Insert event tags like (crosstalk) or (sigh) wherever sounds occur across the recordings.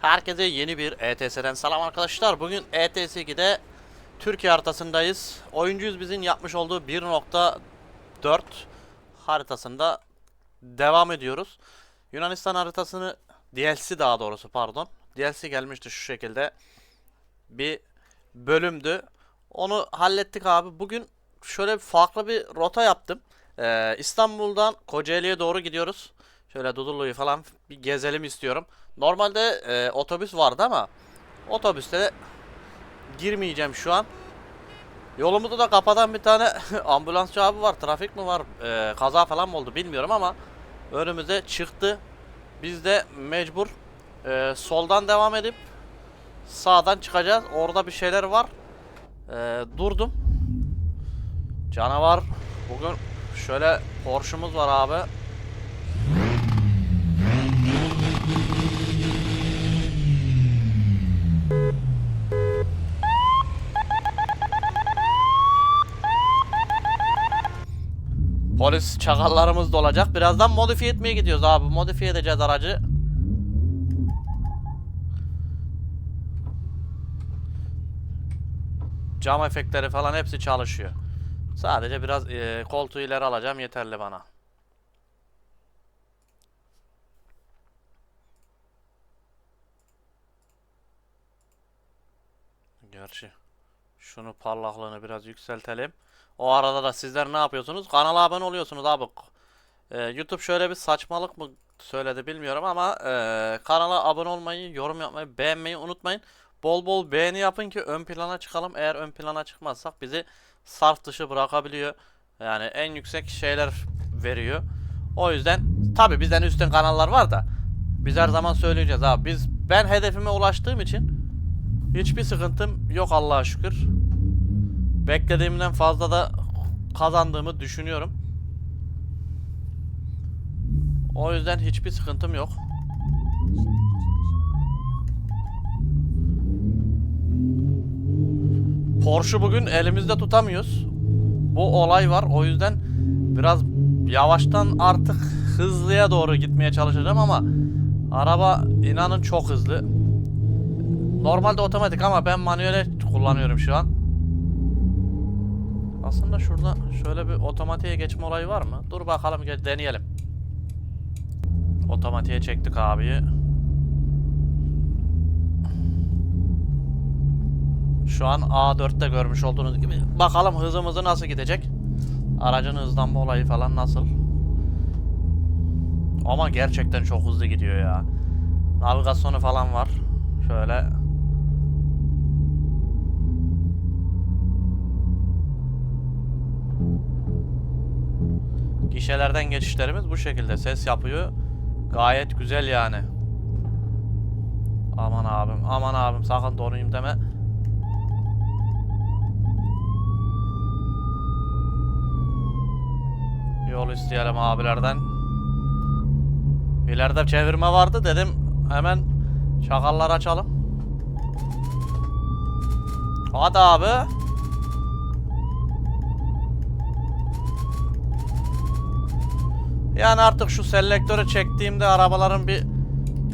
Herkese yeni bir ETS'den selam arkadaşlar. Bugün E ETS 2'de Türkiye haritasındayız. Oyuncuyuz bizim yapmış olduğu 1.4 haritasında devam ediyoruz. Yunanistan haritasını DLC daha doğrusu pardon. DLC gelmişti şu şekilde. Bir bölümdü. Onu hallettik abi. Bugün şöyle farklı bir rota yaptım. Ee, İstanbul'dan Kocaeli'ye doğru gidiyoruz. Şöyle Dudullu'yu falan bir gezelim istiyorum. Normalde e, otobüs vardı ama otobüste girmeyeceğim şu an. Yolumuzu da kapatan bir tane (laughs) ambulansçı abi var. Trafik mi var? e, kaza falan mı oldu bilmiyorum ama önümüze çıktı. Biz de mecbur e, soldan devam edip sağdan çıkacağız. Orada bir şeyler var. E, durdum. Canavar. Bugün şöyle Porsche'umuz var abi. Polis çakallarımız da olacak. Birazdan modifiye etmeye gidiyoruz abi. Modifiye edeceğiz aracı. Cam efektleri falan hepsi çalışıyor. Sadece biraz e, koltuğu ileri alacağım yeterli bana. Gerçi şunu parlaklığını biraz yükseltelim. O arada da sizler ne yapıyorsunuz? Kanala abone oluyorsunuz abi. Ee, YouTube şöyle bir saçmalık mı söyledi bilmiyorum ama e, kanala abone olmayı, yorum yapmayı, beğenmeyi unutmayın. Bol bol beğeni yapın ki ön plana çıkalım. Eğer ön plana çıkmazsak bizi sarf dışı bırakabiliyor. Yani en yüksek şeyler veriyor. O yüzden tabi bizden üstün kanallar var da biz her zaman söyleyeceğiz abi. Biz ben hedefime ulaştığım için hiçbir sıkıntım yok Allah'a şükür. Beklediğimden fazla da kazandığımı düşünüyorum. O yüzden hiçbir sıkıntım yok. Porsche bugün elimizde tutamıyoruz. Bu olay var. O yüzden biraz yavaştan artık hızlıya doğru gitmeye çalışacağım ama araba inanın çok hızlı. Normalde otomatik ama ben manuele kullanıyorum şu an. Aslında şurada şöyle bir otomatiğe geçme olayı var mı? Dur bakalım deneyelim. Otomatiğe çektik abiyi. Şu an A4'te görmüş olduğunuz gibi. Bakalım hızımızı nasıl gidecek? Aracın hızlanma olayı falan nasıl? Ama gerçekten çok hızlı gidiyor ya. Navigasyonu falan var. Şöyle Gişelerden geçişlerimiz bu şekilde ses yapıyor. Gayet güzel yani. Aman abim, aman abim sakın donayım deme. Yol isteyelim abilerden. İleride çevirme vardı dedim hemen çakallar açalım. Hadi abi. Yani artık şu selektörü çektiğimde arabaların bir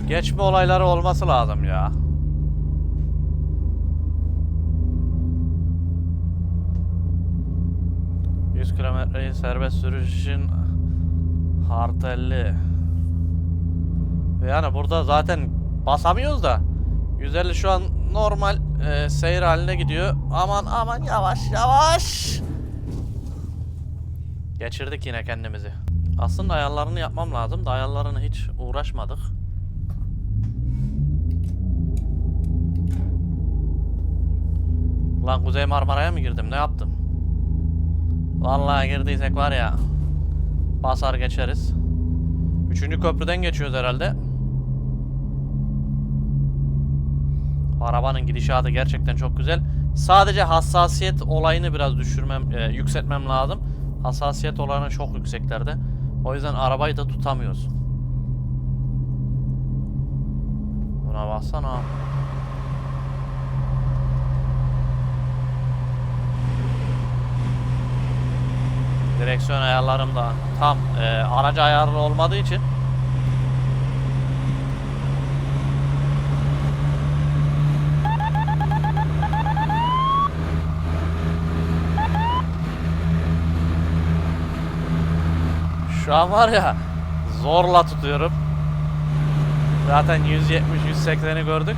geçme olayları olması lazım ya. ...100 kilometreyi serbest sürüş için... ...artı 50... Yani burada zaten basamıyoruz da... ...150 şu an normal e, seyir haline gidiyor. Aman aman yavaş yavaş... Geçirdik yine kendimizi. Aslında ayarlarını yapmam lazım da ayarlarını hiç uğraşmadık. Lan Kuzey Marmara'ya mı girdim? Ne yaptım? Vallahi girdiysek var ya. Basar geçeriz. Üçüncü köprüden geçiyoruz herhalde. Arabanın gidişatı gerçekten çok güzel. Sadece hassasiyet olayını biraz düşürmem, e, yükseltmem lazım. Hassasiyet oranı çok yükseklerde. O yüzden arabayı da tutamıyoruz. Buna baksana. Direksiyon ayarlarım da tam e, aracı ayarlı olmadığı için Şu an var ya zorla tutuyorum. Zaten 170-180'i gördük.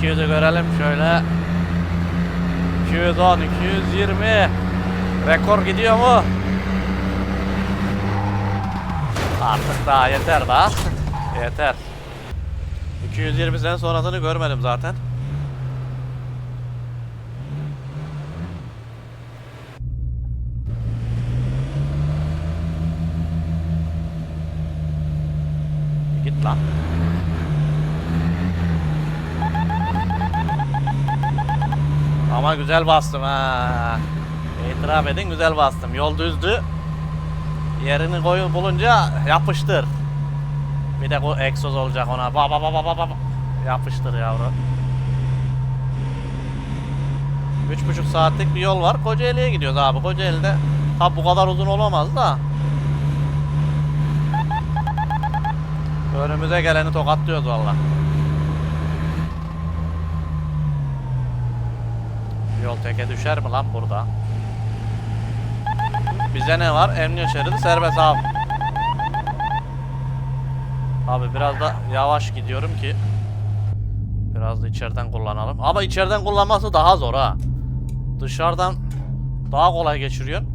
200'ü görelim şöyle. 210, 220. Rekor gidiyor mu? Artık daha yeter daha. yeter. 220'den sonrasını görmedim zaten. Lan. Ama güzel bastım ha. İtiraf edin güzel bastım. Yol düzdü. Yerini koyun bulunca yapıştır. Bir de bu egzoz olacak ona. Ba ba ba ba ba ba. Yapıştır yavru. Üç buçuk saatlik bir yol var. Kocaeli'ye gidiyoruz abi. Kocaeli'de tabi bu kadar uzun olamaz da. Önümüze geleni tokatlıyoruz valla. Yol teke düşer mi lan burada? Bize ne var? Emniyet şeridi serbest abi. Abi biraz da yavaş gidiyorum ki biraz da içeriden kullanalım. Ama içeriden kullanması daha zor ha. Dışarıdan daha kolay geçiriyorsun.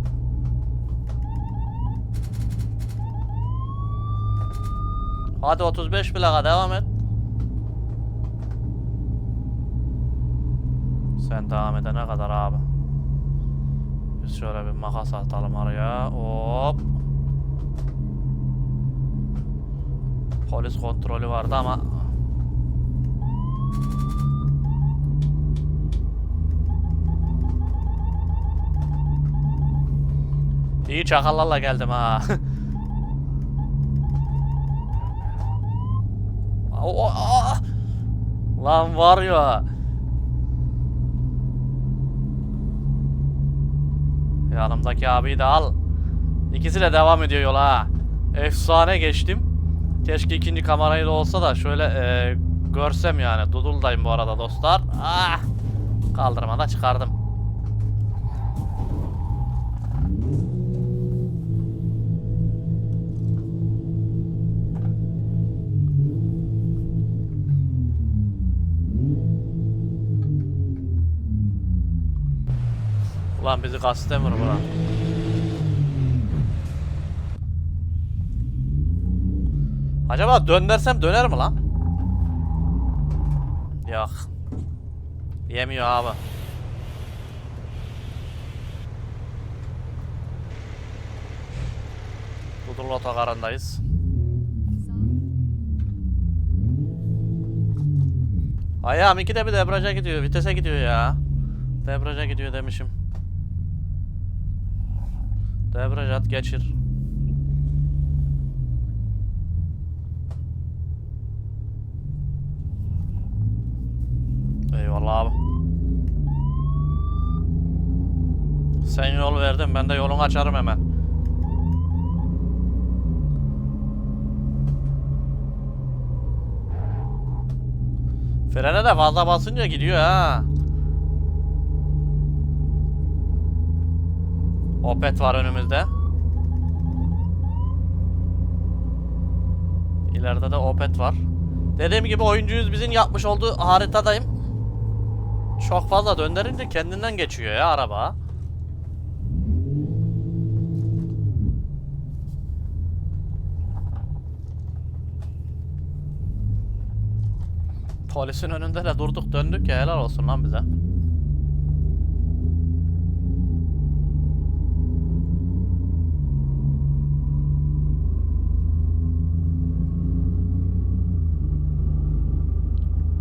Hadi 35 plaka devam et. Sen devam edene kadar abi. Biz şöyle bir makas atalım araya. Hop. Polis kontrolü vardı ama İyi çakallarla geldim ha. (laughs) O- o- aa! Lan var ya. Yanımdaki abiyi de al. İkisi de devam ediyor yola. Efsane geçtim. Keşke ikinci kamerayı da olsa da şöyle e, görsem yani. Duduldayım bu arada dostlar. Ah! Kaldırmada çıkardım. Ulan bizi kastemir bura. Acaba döndürsem döner mi lan? Yok. Yemiyor abi. Budurlu otogarındayız. Ayağım iki de bir debriyaja gidiyor. Vitese gidiyor ya. Debriyaja gidiyor demişim. Debriyaj at geçir. Eyvallah abi. Sen yol verdin ben de yolunu açarım hemen. Frene de fazla basınca gidiyor ha. Opet var önümüzde. İleride de Opet var. Dediğim gibi oyuncuyuz bizim yapmış olduğu haritadayım. Çok fazla döndürünce kendinden geçiyor ya araba. Polisin önünde de durduk döndük ya helal olsun lan bize.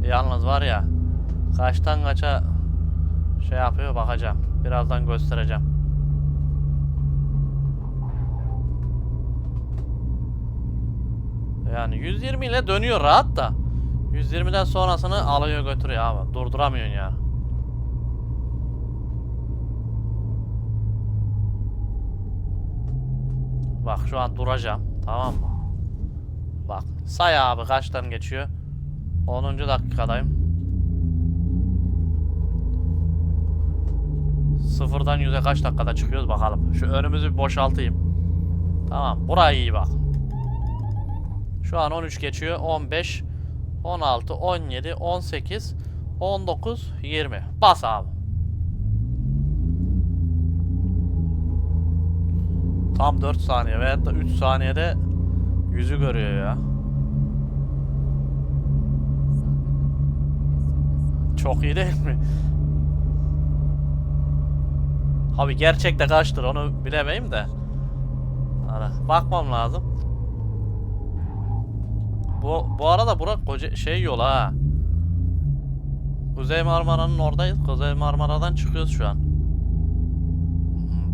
Yalnız var ya kaçtan kaça şey yapıyor bakacağım. Birazdan göstereceğim. Yani 120 ile dönüyor rahat da 120'den sonrasını alıyor götürüyor abi. Durduramıyorsun yani. Bak şu an duracağım. Tamam mı? Bak say abi kaçtan geçiyor. 10. dakikadayım. Sıfırdan yüze kaç dakikada çıkıyoruz bakalım. Şu önümüzü bir boşaltayım. Tamam. Burayı iyi bak. Şu an 13 geçiyor. 15, 16, 17, 18, 19, 20. Bas abi. Tam 4 saniye veyahut da 3 saniyede yüzü görüyor ya. Çok iyi değil mi? Abi gerçekte kaçtır onu bilemeyim de. Hani bakmam lazım. Bu bu arada bura koca şey yol ha. Kuzey Marmara'nın oradayız. Kuzey Marmara'dan çıkıyoruz şu an.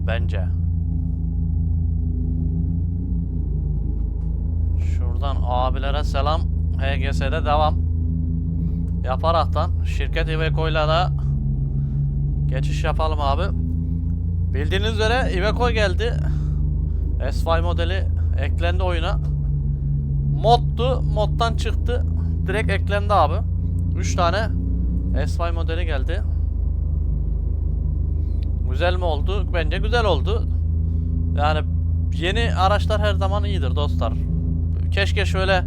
Bence. Şuradan abilere selam. HGS'de devam. Yaparaktan şirket Iveco'yla da geçiş yapalım abi. Bildiğiniz üzere Iveco geldi. S5 modeli eklendi oyuna. Moddu. Moddan çıktı. Direkt eklendi abi. 3 tane S5 modeli geldi. Güzel mi oldu? Bence güzel oldu. Yani yeni araçlar her zaman iyidir dostlar. Keşke şöyle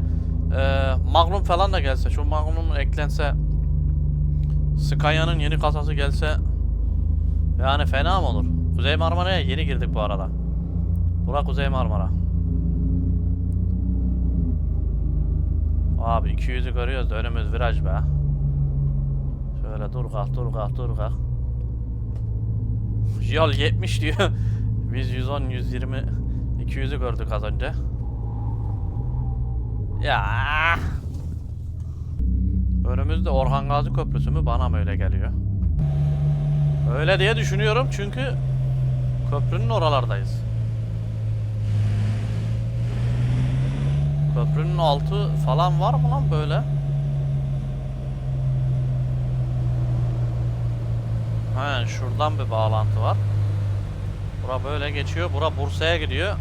e, Magnum falan da gelse. Şu Magnum eklense. Scania'nın yeni kasası gelse. Yani fena mı olur? Kuzey Marmara'ya yeni girdik bu arada. Bura Kuzey Marmara. Abi 200'ü görüyoruz da önümüz viraj be. Şöyle dur kalk dur kalk dur kalk. Yol 70 diyor. (laughs) Biz 110 120 200'ü gördük az önce. Ya. Önümüzde Orhan Gazi Köprüsü mü bana mı öyle geliyor? Öyle diye düşünüyorum çünkü köprünün oralardayız. Köprünün altı falan var mı lan böyle? He şuradan bir bağlantı var. Bura böyle geçiyor. Bura Bursa'ya gidiyor.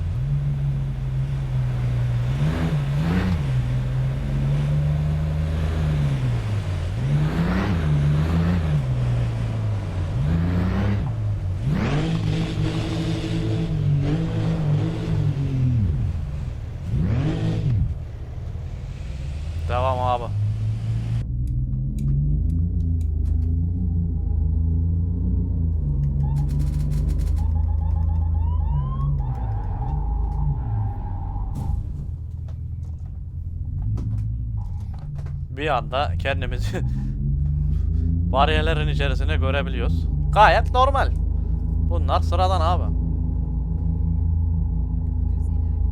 Devam abi. Bir anda kendimizi (laughs) bariyerlerin içerisine görebiliyoruz. Gayet normal. Bunlar sıradan abi.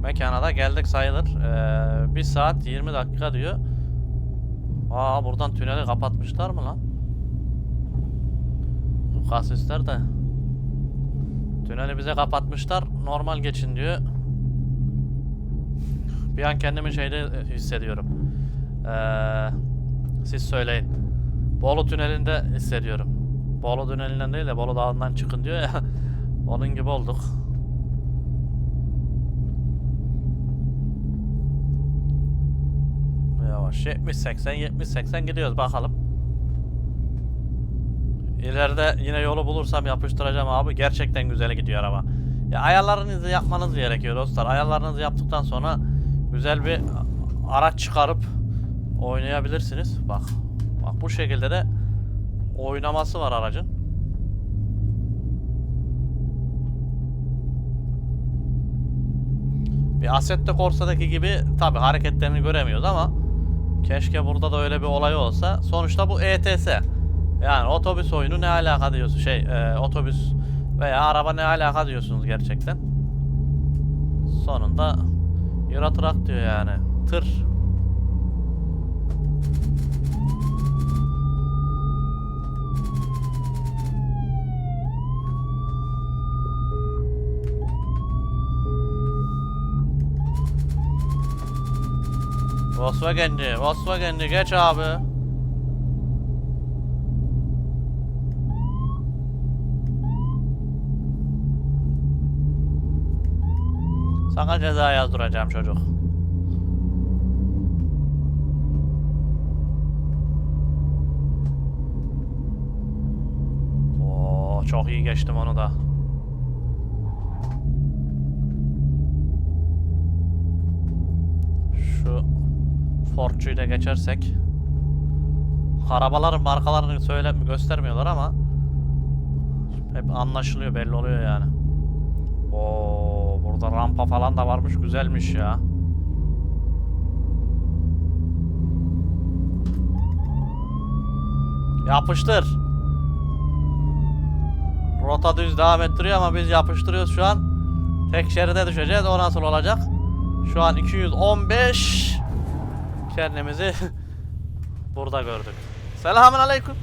Mekana da geldik sayılır. Ee, 1 saat 20 dakika diyor. Aa buradan tüneli kapatmışlar mı lan? Bu kasisler de. Tüneli bize kapatmışlar. Normal geçin diyor. Bir an kendimi şeyde hissediyorum. Ee, siz söyleyin. Bolu tünelinde hissediyorum. Bolu tünelinden değil de Bolu dağından çıkın diyor ya. (laughs) Onun gibi olduk. Yavaş 70 80 70 80 gidiyoruz bakalım. İleride yine yolu bulursam yapıştıracağım abi. Gerçekten güzel gidiyor araba. Ya ayarlarınızı yapmanız gerekiyor dostlar. Ayarlarınızı yaptıktan sonra güzel bir araç çıkarıp oynayabilirsiniz. Bak. Bak bu şekilde de oynaması var aracın. Bir Assetto Corsa'daki gibi tabi hareketlerini göremiyoruz ama keşke burada da öyle bir olay olsa. Sonuçta bu ETS. Yani otobüs oyunu ne alaka diyorsun şey e, otobüs veya araba ne alaka diyorsunuz gerçekten. Sonunda Euro Truck diyor yani. Tır. Volkswagen'ci, Volkswagen'ci geç abi. Sana ceza yazdıracağım çocuk. Oo, Çok iyi geçtim onu da. Şu Fortçu'yu da geçersek. Arabaların markalarını söyle göstermiyorlar ama hep anlaşılıyor belli oluyor yani. Oo burada rampa falan da varmış güzelmiş ya. Yapıştır. Rota düz devam ettiriyor ama biz yapıştırıyoruz şu an. Tek şeride düşeceğiz. O nasıl olacak? Şu an 215 kendimizi (laughs) burada gördük. Selamun aleyküm.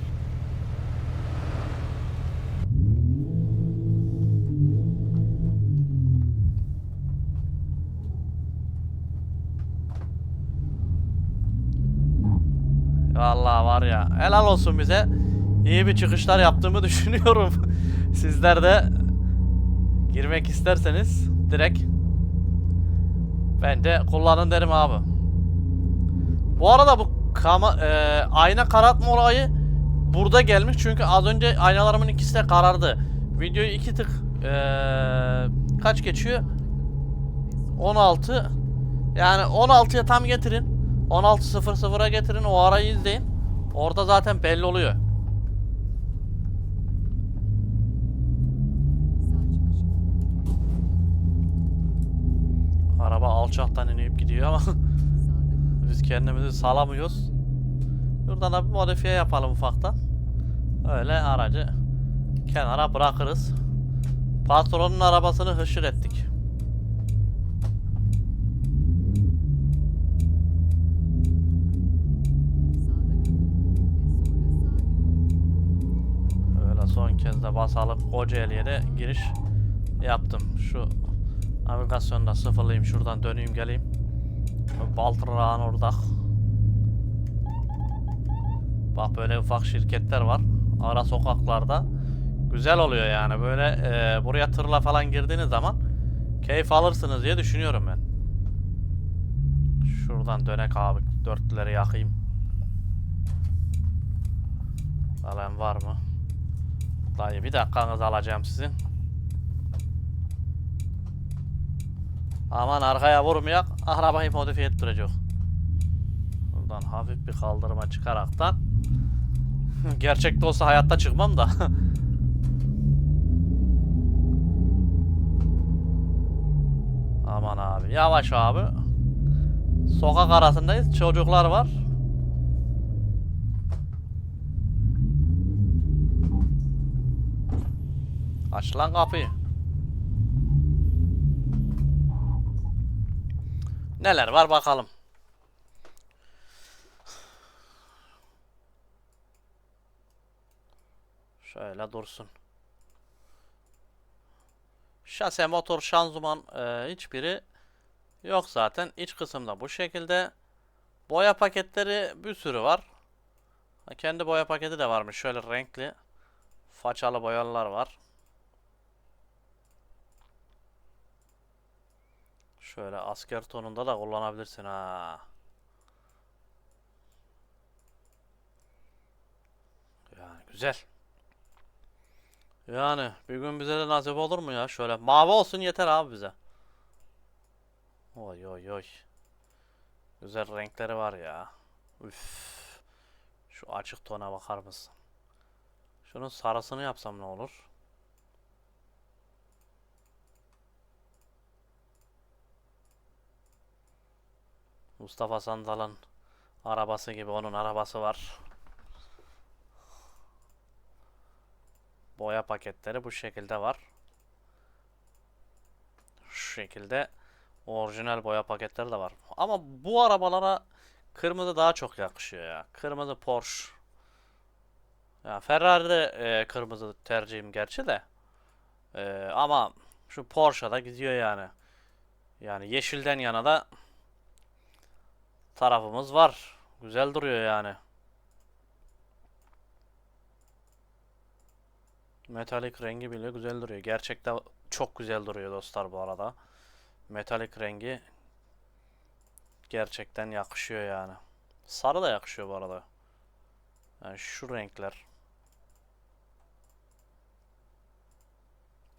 Vallahi var ya helal olsun bize. İyi bir çıkışlar yaptığımı (laughs) düşünüyorum. Sizler de girmek isterseniz direkt ben de kullanın derim abi. Bu arada bu kama, e, ayna karartma olayı burada gelmiş çünkü az önce aynalarımın ikisi de karardı. Videoyu iki tık e, kaç geçiyor? 16 yani 16'ya tam getirin. 16.00'a getirin o arayı izleyin. Orada zaten belli oluyor. Alçaktan inip gidiyor ama (laughs) biz kendimizi salamıyoruz. Buradan da bir modifiye yapalım ufaktan. Öyle aracı kenara bırakırız. Patronun arabasını hışır ettik. Öyle son kez de basalım. Kocaeli'ye de giriş yaptım. Şu navigasyonu da sıfırlayayım. Şuradan döneyim geleyim. Baltırağın orada. Bak böyle ufak şirketler var. Ara sokaklarda. Güzel oluyor yani. Böyle e, buraya tırla falan girdiğiniz zaman keyif alırsınız diye düşünüyorum ben. Şuradan dönek abi. Dörtlüleri yakayım. Alan var mı? Dayı bir dakikanızı alacağım sizin. Aman arkaya vurmayak. Arabayı modifiye ettirecek. Buradan hafif bir kaldırıma çıkaraktan. (laughs) Gerçekte olsa hayatta çıkmam da. (laughs) Aman abi. Yavaş abi. Sokak arasındayız. Çocuklar var. Aç lan kapıyı. Neler var bakalım. Şöyle dursun. Şase, motor, şanzıman e, hiçbiri yok zaten. İç kısımda bu şekilde. Boya paketleri bir sürü var. Kendi boya paketi de varmış. Şöyle renkli façalı boyalar var. Şöyle asker tonunda da kullanabilirsin ha. Yani güzel. Yani bir gün bize de nasip olur mu ya? Şöyle mavi olsun yeter abi bize. Oy oy oy. Güzel renkleri var ya. Üf. Şu açık tona bakar mısın? Şunun sarısını yapsam ne olur? Mustafa Sandal'ın arabası gibi onun arabası var. Boya paketleri bu şekilde var. Şu şekilde orijinal boya paketleri de var. Ama bu arabalara kırmızı daha çok yakışıyor ya. Kırmızı Porsche. Ya Ferrari'de e, kırmızı tercihim gerçi de. E, ama şu Porsche'da gidiyor yani. Yani yeşilden yana da tarafımız var. Güzel duruyor yani. Metalik rengi bile güzel duruyor. Gerçekten çok güzel duruyor dostlar bu arada. Metalik rengi gerçekten yakışıyor yani. Sarı da yakışıyor bu arada. Yani şu renkler.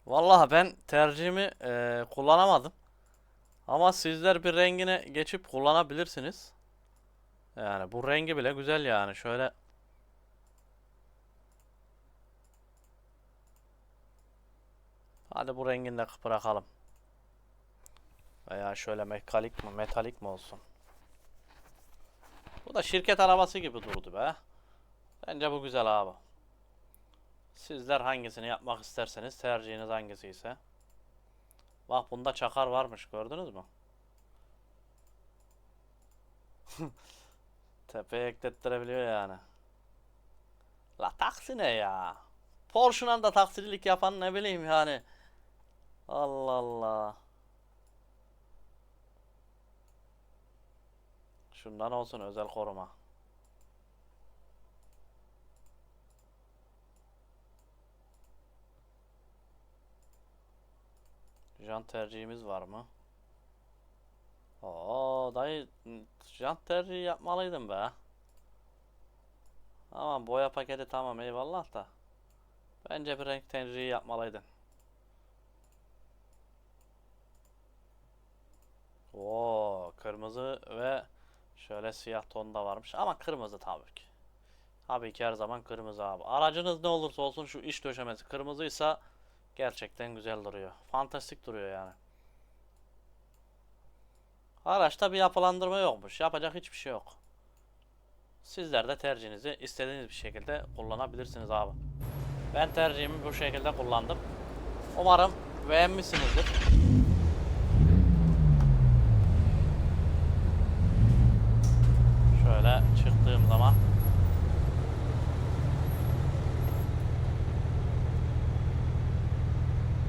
Vallahi ben tercihimi eee, kullanamadım. Ama sizler bir rengine geçip kullanabilirsiniz. Yani bu rengi bile güzel yani. Şöyle Hadi bu rengini de bırakalım. Veya şöyle metalik mi, metalik mi olsun? Bu da şirket arabası gibi durdu be. Bence bu güzel abi. Sizler hangisini yapmak isterseniz tercihiniz hangisi ise. Bak bunda çakar varmış gördünüz mü? (laughs) Tepeye eklettirebiliyor yani. La taksi ne ya? Porsche'dan da taksicilik yapan ne bileyim yani. Allah Allah. Şundan olsun özel koruma. Jant tercihimiz var mı? Oo dayı jant tercihi yapmalıydım be. Tamam boya paketi tamam eyvallah da. Bence bir renk tercihi yapmalıydın. Oo kırmızı ve şöyle siyah ton da varmış ama kırmızı tabii ki. Tabii ki her zaman kırmızı abi. Aracınız ne olursa olsun şu iç döşemesi kırmızıysa gerçekten güzel duruyor. Fantastik duruyor yani. Araçta bir yapılandırma yokmuş. Yapacak hiçbir şey yok. Sizler de tercihinizi istediğiniz bir şekilde kullanabilirsiniz abi. Ben tercihimi bu şekilde kullandım. Umarım beğenmişsinizdir. Şöyle çıktığım zaman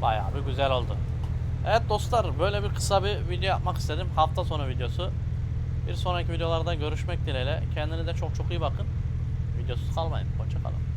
bayağı bir güzel oldu. Evet dostlar böyle bir kısa bir video yapmak istedim. Hafta sonu videosu. Bir sonraki videolarda görüşmek dileğiyle. Kendinize çok çok iyi bakın. Videosuz kalmayın. Hoşçakalın.